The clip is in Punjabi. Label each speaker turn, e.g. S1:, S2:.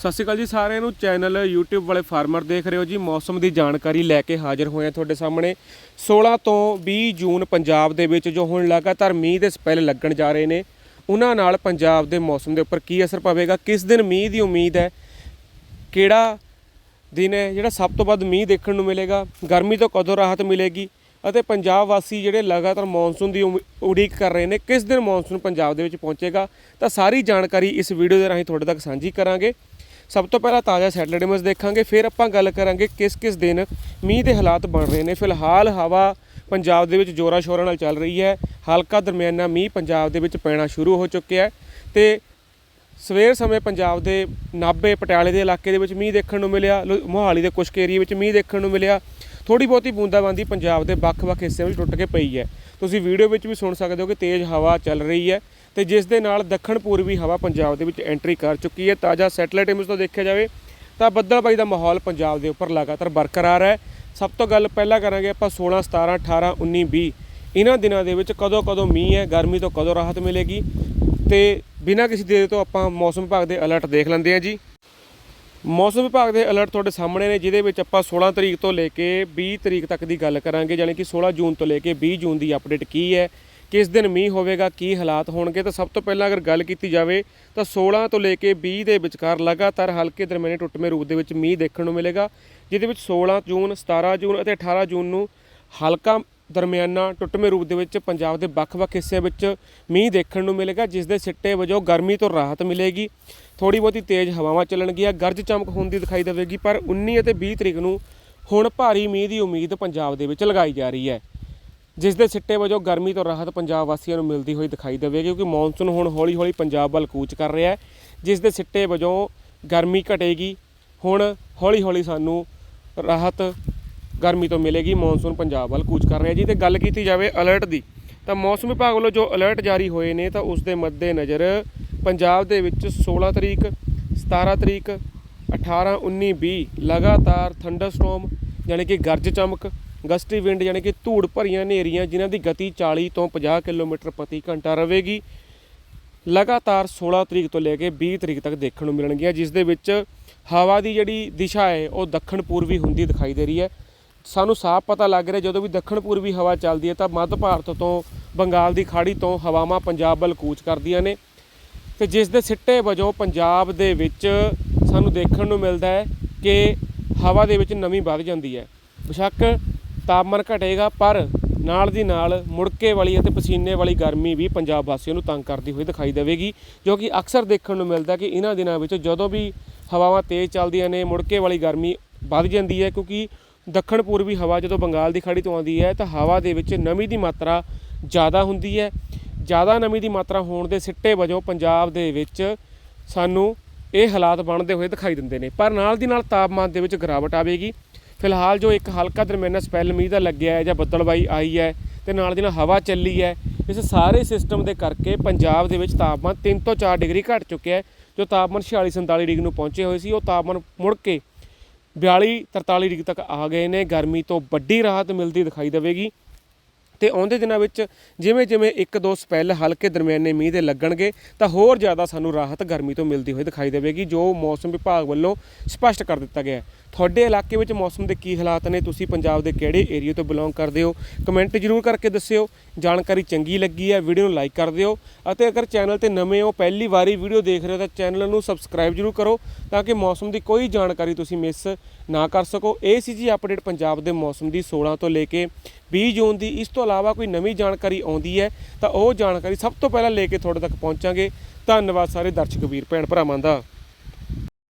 S1: ਸਤਿ ਸ਼੍ਰੀ ਅਕਾਲ ਜੀ ਸਾਰਿਆਂ ਨੂੰ। ਚੈਨਲ YouTube ਵਾਲੇ ਫਾਰਮਰ ਦੇਖ ਰਹੇ ਹੋ ਜੀ। ਮੌਸਮ ਦੀ ਜਾਣਕਾਰੀ ਲੈ ਕੇ ਹਾਜ਼ਰ ਹੋਏ ਹਾਂ ਤੁਹਾਡੇ ਸਾਹਮਣੇ। 16 ਤੋਂ 20 ਜੂਨ ਪੰਜਾਬ ਦੇ ਵਿੱਚ ਜੋ ਹੁਣ ਲਗਾਤਾਰ ਮੀਂਹ ਦੇ ਸਪੈਲ ਲੱਗਣ ਜਾ ਰਹੇ ਨੇ, ਉਹਨਾਂ ਨਾਲ ਪੰਜਾਬ ਦੇ ਮੌਸਮ ਦੇ ਉੱਪਰ ਕੀ ਅਸਰ ਪਵੇਗਾ? ਕਿਸ ਦਿਨ ਮੀਂਹ ਦੀ ਉਮੀਦ ਹੈ? ਕਿਹੜਾ ਦਿਨ ਹੈ? ਜਿਹੜਾ ਸਭ ਤੋਂ ਵੱਧ ਮੀਂਹ ਦੇਖਣ ਨੂੰ ਮਿਲੇਗਾ? ਗਰਮੀ ਤੋਂ ਕਦੋਂ ਰਾਹਤ ਮਿਲੇਗੀ? ਅਤੇ ਪੰਜਾਬ ਵਾਸੀ ਜਿਹੜੇ ਲਗਾਤਾਰ ਮੌਨਸੂਨ ਦੀ ਉਮੀ- ਉਡੀਕ ਕਰ ਰਹੇ ਨੇ, ਕਿਸ ਦਿਨ ਮੌਨਸੂਨ ਪੰਜਾਬ ਦੇ ਵਿੱਚ ਪਹੁੰਚੇਗਾ? ਤਾਂ ਸਾਰੀ ਜਾਣਕਾਰੀ ਇਸ ਵੀਡੀਓ ਦੇ ਰਾਹੀਂ ਤੁਹਾਡੇ ਤੱਕ ਸਾਂਝੀ ਕਰਾਂਗੇ। ਸਭ ਤੋਂ ਪਹਿਲਾਂ ਤਾਜ਼ਾ ਸੈਟਲਡ ਇਮੇਜ ਦੇਖਾਂਗੇ, ਫਿਰ ਆਪਾਂ ਗੱਲ ਕਰਾਂਗੇ ਕਿਸ ਕਿਸ ਦਿਨ ਮੀਂਹ ਦੇ ਹਾਲਾਤ ਬਣ ਰਹੇ ਨੇ। ਫਿਲਹਾਲ ਹਵਾ ਪੰਜਾਬ ਦੇ ਵਿੱਚ ਜ਼ੋਰਾਂ ਸ਼ੋਰਾਂ ਨਾਲ ਚੱਲ ਰਹੀ ਹੈ। ਹਲਕਾ ਦਰਮਿਆਨਾ ਮੀਂਹ ਪੰਜਾਬ ਦੇ ਵਿੱਚ ਪੈਣਾ ਸ਼ੁਰੂ ਹੋ ਚੁੱਕਿਆ ਹੈ ਤੇ ਸਵੇਰ ਸਮੇਂ ਪੰਜਾਬ ਦੇ ਨਾਭੇ, ਪਟਿਆਲੇ ਦੇ ਇਲਾਕੇ ਦੇ ਵਿੱਚ ਮੀਂਹ ਦੇਖਣ ਨੂੰ ਮਿਲਿਆ, ਲੁ- ਮੋਹਾਲੀ ਦੇ ਕੁਝ ਏਰੀਏ ਵਿੱਚ ਮੀਂਹ ਦੇਖਣ ਨੂੰ ਮਿਲਿਆ। ਥੋੜੀ ਬਹੁਤੀ ਬੂੰਦਾਬਾਂਦੀ ਪੰਜਾਬ ਦੇ ਵੱਖ-ਵੱਖ ਹਿੱਸਿਆਂ ਵਿੱਚ ਟੁੱਟ ਕੇ ਪਈ ਹੈ। ਤੁਸੀਂ ਵੀਡੀਓ ਵਿੱਚ ਵੀ ਸੁਣ ਸਕਦੇ ਹੋ ਕਿ ਤੇਜ਼ ਹਵਾ ਚੱਲ ਰਹੀ ਹੈ ਤੇ ਜਿਸ ਦੇ ਨਾਲ ਦੱਖਣ ਪੂਰਬੀ ਹਵਾ ਪੰਜਾਬ ਦੇ ਵਿੱਚ ਐਂਟਰੀ ਕਰ ਚੁੱਕੀ ਹੈ। ਤਾਜ਼ਾ ਸੈਟੇਲਾਈਟ ਇਮੇਜ ਤੋਂ ਦੇਖਿਆ ਜਾਵੇ ਤਾਂ ਬੱਦਲਬਾਈ ਦਾ ਮਾਹੌਲ ਪੰਜਾਬ ਦੇ ਉੱਪਰ ਲਗਾਤਾਰ ਬਰਕਰਾਰ ਹੈ। ਸਭ ਤੋਂ ਗੱਲ ਪਹਿਲਾਂ ਕਰਾਂਗੇ ਆਪਾਂ 16 17 18 19 20 ਇਹਨਾਂ ਦਿਨਾਂ ਦੇ ਵਿੱਚ ਕਦੋਂ ਕਦੋਂ ਮੀਂਹ ਹੈ, ਗਰਮੀ ਤੋਂ ਕਦੋਂ ਰਾਹਤ ਮਿਲੇਗੀ? ਤੇ ਬਿਨਾਂ ਕਿਸੇ ਦੇਰ ਤੋਂ ਆਪਾਂ ਮੌਸਮ ਵਿਭਾਗ ਦੇ ਅਲਰਟ ਦੇਖ ਲੈਂਦੇ ਹਾਂ ਜੀ। ਮੌਸਮ ਵਿਭਾਗ ਦੇ ਅਲਰਟ ਤੁਹਾਡੇ ਸਾਹਮਣੇ ਨੇ, ਜਿਹਦੇ ਵਿੱਚ ਆਪਾਂ 16 ਤਰੀਕ ਤੋਂ ਲੈ ਕੇ 20 ਤਰੀਕ ਤੱਕ ਦੀ ਗੱਲ ਕਰਾਂਗੇ, ਯਾਨੀ ਕਿ 16 ਜੂਨ ਤੋਂ ਲੈ ਕੇ 20 ਜੂਨ ਦੀ ਅਪਡੇਟ ਕੀ ਹੈ, ਕਿਸ ਦਿਨ ਮੀਂਹ ਹੋਵੇਗਾ, ਕੀ ਹਾਲਾਤ ਹੋਣਗੇ, ਤਾਂ ਸਭ ਤੋਂ ਪਹਿਲਾਂ ਅਗਰ ਗੱਲ ਕੀਤੀ ਜਾਵੇ, ਤਾਂ 16 ਤੋਂ ਲੈ ਕੇ 20 ਦੇ ਵਿਚਕਾਰ ਲਗਾਤਾਰ ਹਲਕੇ ਦਰਮਿਆਨੇ ਟੁੱਟਵੇਂ ਰੂਪ ਦੇ ਵਿੱਚ ਮੀਂਹ ਦੇਖਣ ਨੂੰ ਮਿਲੇਗਾ, ਜਿਹਦੇ ਵਿੱਚ 16 ਜੂਨ 17 ਜੂਨ ਅਤੇ 18 ਜੂਨ ਨੂੰ ਹਲਕਾ ਦਰਮਿਆਨਾ ਟੁੱਟਵੇਂ ਰੂਪ ਦੇ ਵਿੱਚ ਪੰਜਾਬ ਦੇ ਵੱਖ-ਵੱਖ ਹਿੱਸਿਆਂ ਵਿੱਚ ਮੀਂਹ ਦੇਖਣ ਨੂੰ ਮਿਲੇਗਾ, ਜਿਸ ਦੇ ਸਿੱਟੇ ਵਜੋਂ ਗਰਮੀ ਤੋਂ ਰਾਹਤ ਮਿਲੇਗੀ। ਥੋੜੀ ਬਹੁਤੀ ਤੇਜ਼ ਹਵਾਵਾਂ ਚੱਲਣਗੀਆਂ, ਗਰਜ ਚਮਕ ਹੁੰਦੀ ਦਿਖਾਈ ਦੇਵੇਗੀ, ਪਰ 19 ਅਤੇ 20 ਤਰੀਕ ਨੂੰ ਹੁਣ ਭਾਰੀ ਮੀਂਹ ਦੀ ਉਮੀਦ ਪੰਜਾਬ ਦੇ ਵਿੱਚ ਲਗਾਈ ਜਾ ਰਹੀ ਹੈ। ਜਿਸ ਦੇ ਸਿੱਟੇ ਵਜੋਂ ਗਰਮੀ ਤੋਂ ਰਾਹਤ ਪੰਜਾਬ ਵਾਸੀਆਂ ਨੂੰ ਮਿਲਦੀ ਹੋਈ ਦਿਖਾਈ ਦੇਵੇਗੀ, ਕਿਉਂਕਿ ਮੌਨਸੂਨ ਹੁਣ ਹੌਲੀ-ਹੌਲੀ ਪੰਜਾਬ ਵੱਲ ਕੂਚ ਕਰ ਰਿਹਾ ਹੈ। ਜਿਸ ਦੇ ਸਿੱਟੇ ਵਜੋਂ ਗਰਮੀ ਘਟੇਗੀ, ਹੁਣ ਹੌਲੀ-ਹੌਲੀ ਸਾਨੂੰ ਰਾਹਤ ਗਰਮੀ ਤੋਂ ਮਿਲੇਗੀ, ਮੌਨਸੂਨ ਪੰਜਾਬ ਵੱਲ ਕੂਚ ਕਰ ਰਿਹਾ ਜੀ। ਤੇ ਗੱਲ ਕੀਤੀ ਜਾਵੇ ਅਲਰਟ ਦੀ, ਤਾਂ ਮੌਸਮ ਵਿਭਾਗ ਵੱਲੋਂ ਜੋ ਅਲਰਟ ਜਾਰੀ ਹੋਏ ਨੇ, ਤਾਂ ਉਸ ਦੇ ਮੱਦੇ ਨਜ਼ਰ ਪੰਜਾਬ ਦੇ ਵਿੱਚ 16 ਤਰੀਕ 17 ਤਰੀਕ 18 19 20 ਲਗਾਤਾਰ ਥੰਡਰਸਟਾਰਮ ਯਾਨੀ ਕਿ ਗਰਜ ਚਮਕ ਗਸਟੀ ਵਿੰਡ ਯਾਨੀ ਕਿ ਧੂੜ ਭਰੀਆਂ ਹਨੇਰੀਆਂ, ਜਿਨ੍ਹਾਂ ਦੀ ਗਤੀ 40 ਤੋਂ 50 ਕਿਲੋਮੀਟਰ ਪ੍ਰਤੀ ਘੰਟਾ ਰਹੇਗੀ। ਲਗਾਤਾਰ 16 ਤਰੀਕ ਤੋਂ ਲੈ ਕੇ 20 ਤਰੀਕ ਤੱਕ ਦੇਖਣ ਨੂੰ ਮਿਲਣਗੀਆਂ, ਜਿਸ ਦੇ ਵਿੱਚ ਹਵਾ ਦੀ ਜਿਹੜੀ ਦਿਸ਼ਾ ਹੈ, ਉਹ ਦੱਖਣ ਪੂਰਬੀ ਹੁੰਦੀ ਦਿਖਾਈ ਦੇ ਰਹੀ ਹੈ। ਸਾਨੂੰ ਸਾਫ਼ ਪਤਾ ਲੱਗ ਰਿਹਾ, ਜਦੋਂ ਵੀ ਦੱਖਣ ਪੂਰਬੀ ਹਵਾ ਚੱਲਦੀ ਹੈ ਤਾਂ ਮੱਧ ਭਾਰਤ ਤੋਂ, ਬੰਗਾਲ ਦੀ ਖਾੜੀ ਤੋਂ ਹਵਾਵਾਂ ਪੰਜਾਬ ਵੱਲ ਕੂਚ ਕਰਦੀਆਂ ਨੇ ਤੇ ਜਿਸ ਦੇ ਸਿੱਟੇ ਵਜੋਂ ਪੰਜਾਬ ਦੇ ਵਿੱਚ ਸਾਨੂੰ ਦੇਖਣ ਨੂੰ ਮਿਲਦਾ ਹੈ ਕਿ ਹਵਾ ਦੇ ਵਿੱਚ ਨਮੀ ਵੱਧ ਜਾਂਦੀ ਹੈ। ਬੇਸ਼ੱਕ ਤਾਪਮਾਨ ਘਟੇਗਾ, ਪਰ ਨਾਲ ਦੀ ਨਾਲ ਮੁੜਕੇ ਵਾਲੀ ਅਤੇ ਪਸੀਨੇ ਵਾਲੀ ਗਰਮੀ ਵੀ ਪੰਜਾਬ ਵਾਸੀਆਂ ਨੂੰ ਤੰਗ ਕਰਦੀ ਹੋਈ ਦਿਖਾਈ ਦੇਵੇਗੀ, ਜੋ ਕਿ ਅਕਸਰ ਦੇਖਣ ਨੂੰ ਮਿਲਦਾ ਕਿ ਇਹਨਾਂ ਦਿਨਾਂ ਵਿੱਚ ਜਦੋਂ ਵੀ ਹਵਾਵਾਂ ਤੇਜ਼ ਚੱਲਦੀਆਂ ਨੇ, ਮੁੜਕੇ ਵਾਲੀ ਗਰਮੀ ਵੱਧ ਜਾਂਦੀ ਹੈ, ਕਿਉਂਕਿ ਦੱਖਣ ਪੂਰਬੀ ਹਵਾ ਜਦੋਂ ਬੰਗਾਲ ਦੀ ਖਾੜੀ ਤੋਂ ਆਉਂਦੀ ਹੈ ਤਾਂ ਹਵਾ ਦੇ ਵਿੱਚ ਨਮੀ ਦੀ ਮਾਤਰਾ ਜ਼ਿਆਦਾ ਹੁੰਦੀ ਹੈ। ਜ਼ਿਆਦਾ ਨਮੀ ਦੀ ਮਾਤਰਾ ਹੋਣ ਦੇ ਸਿੱਟੇ ਵਜੋਂ ਪੰਜਾਬ ਦੇ ਵਿੱਚ ਸਾਨੂੰ ਇਹ ਹਾਲਾਤ ਬਣਦੇ ਹੋਏ ਦਿਖਾਈ ਦਿੰਦੇ ਨੇ। ਪਰ ਨਾਲ ਦੀ ਨਾਲ ਤਾਪਮਾਨ ਦੇ ਵਿੱਚ ਗਿਰਾਵਟ ਆਵੇਗੀ। ਫਿਲਹਾਲ ਜੋ ਇੱਕ ਹਲਕਾ ਦਰਮਿਆਨਾ ਸਪੈਲ ਮੀਂਹ ਦਾ ਲੱਗਿਆ ਹੈ ਜਾਂ ਬੱਦਲਬਾਈ ਆਈ ਹੈ ਤੇ ਨਾਲ ਦੀ ਨਾਲ ਹਵਾ ਚੱਲੀ ਹੈ, ਇਸ ਸਾਰੇ ਸਿਸਟਮ ਦੇ ਕਰਕੇ ਪੰਜਾਬ ਦੇ ਵਿੱਚ ਤਾਪਮਾਨ 3 ਤੋਂ 4 ਡਿਗਰੀ ਘਟ ਚੁੱਕਿਆ ਹੈ। ਜੋ ਤਾਪਮਾਨ 46 47 ਡਿਗਰੀ ਨੂੰ ਪਹੁੰਚੇ ਹੋਏ ਸੀ, ਉਹ ਤਾਪਮਾਨ ਮੁੜ ਕੇ 42 43 ਡਿਗਰੀ ਤੱਕ ਆ ਗਏ ਨੇ। ਗਰਮੀ ਤੋਂ ਵੱਡੀ ਰਾਹਤ ਮਿਲਦੀ ਦਿਖਾਈ ਦੇਵੇਗੀ। ਤੇ ਆਉਂਦੇ ਦਿਨਾਂ ਵਿੱਚ ਜਿਵੇਂ ਜਿਵੇਂ ਇੱਕ ਦੋ ਸਪੈਲ ਹਲਕੇ ਦਰਮਿਆਨੇ ਮੀਂਹ ਦੇ ਲੱਗਣਗੇ, ਤਾਂ ਹੋਰ ਜ਼ਿਆਦਾ ਸਾਨੂੰ ਰਾਹਤ ਗਰਮੀ ਤੋਂ ਮਿਲਦੀ ਹੋਈ ਦਿਖਾਈ ਦੇਵੇਗੀ, ਜੋ ਮੌਸਮ ਵਿਭਾਗ ਵੱਲੋਂ ਸਪਸ਼ਟ ਕਰ ਦਿੱਤਾ ਗਿਆ ਹੈ। ਤੁਹਾਡੇ ਇਲਾਕੇ ਵਿੱਚ ਮੌਸਮ ਦੇ ਕੀ ਹਾਲਾਤ ਨੇ? ਤੁਸੀਂ ਪੰਜਾਬ ਦੇ ਕਿਹੜੇ ਏਰੀਆ ਤੋਂ ਬਿਲੋਂਗ ਕਰਦੇ ਹੋ? ਕਮੈਂਟ ਜ਼ਰੂਰ ਕਰਕੇ ਦੱਸਿਓ। ਜਾਣਕਾਰੀ ਚੰਗੀ ਲੱਗੀ ਹੈ, ਵੀਡੀਓ ਨੂੰ ਲਾਈਕ ਕਰ ਦਿਓ। ਅਤੇ ਅਗਰ ਚੈਨਲ ਤੇ ਨਵੇਂ ਹੋ, ਪਹਿਲੀ ਵਾਰੀ ਵੀਡੀਓ ਦੇਖ ਰਹੇ ਹੋ, ਤਾਂ ਚੈਨਲ ਨੂੰ ਸਬਸਕ੍ਰਾਈਬ ਜ਼ਰੂਰ ਕਰੋ, ਤਾਂ ਕਿ ਮੌਸਮ ਦੀ ਕੋਈ ਜਾਣਕਾਰੀ ਤੁਸੀਂ ਮਿਸ ਨਾ ਕਰ ਸਕੋ। ਇਹ ਸੀ ਜੀ ਅਪਡੇਟ ਪੰਜਾਬ ਦੇ ਮੌਸਮ ਦੀ 16 ਤੋਂ ਲੈ ਕੇ 20 ਜੂਨ ਦੀ। ਇਸ ਤੋਂ ਇਲਾਵਾ ਕੋਈ ਨਵੀਂ ਜਾਣਕਾਰੀ ਆਉਂਦੀ ਹੈ, ਤਾਂ ਉਹ ਜਾਣਕਾਰੀ ਸਭ ਤੋਂ ਪਹਿਲਾਂ ਲੈ ਕੇ ਤੁਹਾਡੇ ਤੱਕ ਪਹੁੰਚਾਂਗੇ। ਧੰਨਵਾਦ ਸਾਰੇ ਦਰਸ਼ਕ ਵੀਰ, ਭੈਣ ਭਰਾਵਾਂ ਦਾ।